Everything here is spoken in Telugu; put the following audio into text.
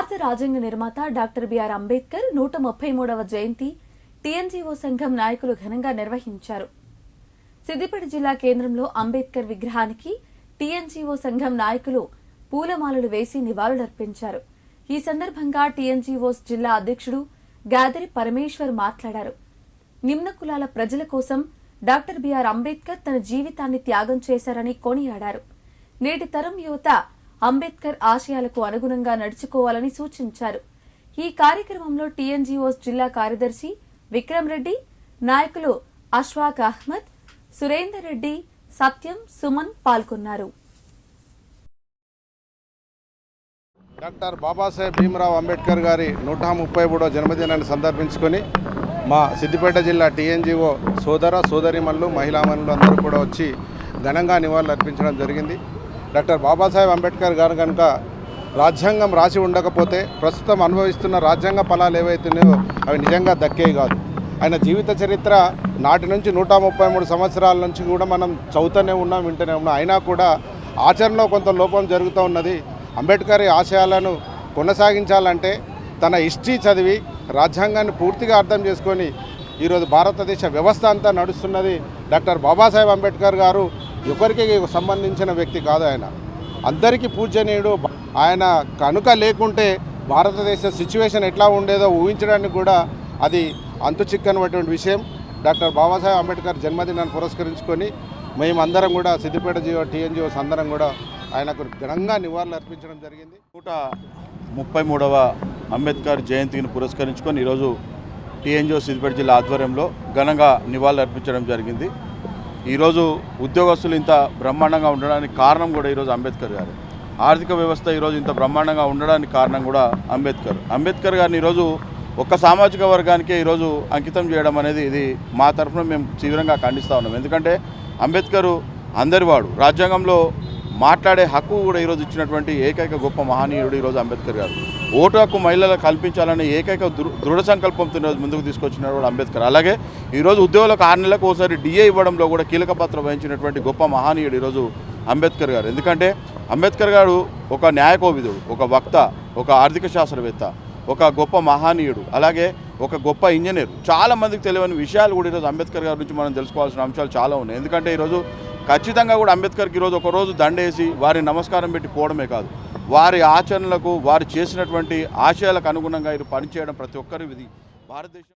భారత రాజ్యాంగ నిర్మాత డాక్టర్ బిఆర్ అంబేద్కర్ నూట ముప్పై మూడవ జయంతి టీఎన్జీఓ సంఘం నాయకులు ఘనంగా నిర్వహించారు. సిద్దిపేట జిల్లా కేంద్రంలో అంబేద్కర్ విగ్రహానికి టీఎన్జీఓ సంఘం నాయకులు పూలమాలలు వేసి నివాళులర్పించారు. ఈ సందర్భంగా టీఎన్జీఓస్ జిల్లా అధ్యక్షుడు గాదరి పరమేశ్వర్ మాట్లాడారు. నిమ్న కులాల ప్రజల కోసం డాక్టర్ బిఆర్ అంబేద్కర్ తన జీవితాన్ని త్యాగం చేశారని కొనియాడారు. నేటి తరం యువత అంబేద్కర్ ఆశయాలకు అనుగుణంగా నడుచుకోవాలని సూచించారు. ఈ కార్యక్రమంలో టీఎన్జీఓస్ జిల్లా కార్యదర్శి విక్రమ్ రెడ్డి నాయకులు అష్వాక్ అహ్మద్ సురేందర్ రెడ్డి సత్యం సుమన్ పాల్గొన్నారు. డాక్టర్ బాబాసాహెబ్ భీమరావు అంబేద్కర్ గారి నూట ముప్పై మూడో జన్మదినాన్ని సందర్భించుకొని మా సిద్దిపేట జిల్లా టీఎన్జిఓ సోదర సోదరిమణులు మహిళామణులు అందరూ కూడా వచ్చి ఘనంగా నివాళులు అర్పించడం జరిగింది. డాక్టర్ బాబాసాహెబ్ అంబేద్కర్ గారు కనుక రాజ్యాంగం రాసి ఉండకపోతే ప్రస్తుతం అనుభవిస్తున్న రాజ్యాంగ ఫలాలు ఏవైతున్నాయో అవి నిజంగా దక్కేవి కాదు. ఆయన జీవిత చరిత్ర నాటి నుంచి నూట ముప్పై మూడు సంవత్సరాల నుంచి కూడా మనం చదువుతూనే ఉన్నాం వింటూనే ఉన్నాం. అయినా కూడా ఆచరణలో కొంత లోపం జరుగుతూ ఉన్నది. అంబేద్కర్ ఆశయాలను కొనసాగించాలంటే తన హిస్టరీ చదివి రాజ్యాంగాన్ని పూర్తిగా అర్థం చేసుకొని ఈరోజు భారతదేశ వ్యవస్థ అంతా నడుస్తున్నది డాక్టర్ బాబాసాహెబ్ అంబేద్కర్ గారు. ఒకరికి సంబంధించిన వ్యక్తి కాదు ఆయన. అందరికీ పూజనీయుడు. ఆయన కనుక లేకుంటే భారతదేశ సిచ్యువేషన్ ఎట్లా ఉండేదో ఊహించడానికి కూడా అది అంతు చిక్కనటువంటి విషయం. డాక్టర్ బాబాసాహెబ్ అంబేద్కర్ జన్మదినాన్ని పురస్కరించుకొని మేమందరం కూడా సిద్దిపేట జియో టీఎన్జిఓస్ అందరం కూడా ఆయనకు ఘనంగా నివాళులు అర్పించడం జరిగింది. నూట ముప్పై మూడవ అంబేద్కర్ జయంతిని పురస్కరించుకొని ఈరోజు టీఎన్జిఓ సిద్దిపేట జిల్లా ఆధ్వర్యంలో ఘనంగా నివాళులు అర్పించడం జరిగింది. ఈరోజు ఉద్యోగస్తులు ఇంత బ్రహ్మాండంగా ఉండడానికి కారణం కూడా ఈరోజు అంబేద్కర్ గారు. ఆర్థిక వ్యవస్థ ఈరోజు ఇంత బ్రహ్మాండంగా ఉండడానికి కారణం కూడా అంబేద్కర్. అంబేద్కర్ గారిని ఈరోజు ఒక్క సామాజిక వర్గానికే ఈరోజు అంకితం చేయడం అనేది ఇది మా తరఫున మేము తీవ్రంగా ఖండిస్తూ ఉన్నాం. ఎందుకంటే అంబేద్కర్ అందరివాడు. రాజ్యాంగంలో మాట్లాడే హక్కు కూడా ఈరోజు ఇచ్చినటువంటి ఏకైక గొప్ప మహనీయుడు ఈరోజు అంబేద్కర్ గారు. ఓటు హక్కు మహిళలకు కల్పించాలనే ఏకైక దృఢ సంకల్పంతో ఈరోజు ముందుకు తీసుకొచ్చినాడు కూడా అంబేద్కర్. అలాగే ఈరోజు ఉద్యోగులకు ఆరు నెలలకు ఒకసారి డిఏ ఇవ్వడంలో కూడా కీలక పాత్ర వహించినటువంటి గొప్ప మహనీయుడు ఈరోజు అంబేద్కర్ గారు. ఎందుకంటే అంబేద్కర్ గారు ఒక న్యాయకోవిదుడు ఒక వక్త ఒక ఆర్థిక శాస్త్రవేత్త ఒక గొప్ప మహనీయుడు అలాగే ఒక గొప్ప ఇంజనీర్. చాలా మందికి తెలియని విషయాలు కూడా ఈరోజు అంబేద్కర్ గారి నుంచి మనం తెలుసుకోవాల్సిన అంశాలు చాలా ఉన్నాయి. ఎందుకంటే ఈరోజు ఖచ్చితంగా కూడా అంబేద్కర్కి ఈరోజు ఒకరోజు దండేసి వారి నమస్కారం పెట్టి పోవడమే కాదు. వారి ఆచరణలకు వారు చేసినటువంటి ఆశయాలకు అనుగుణంగా ఇది పనిచేయడం ప్రతి ఒక్కరి విధి. భారతదేశం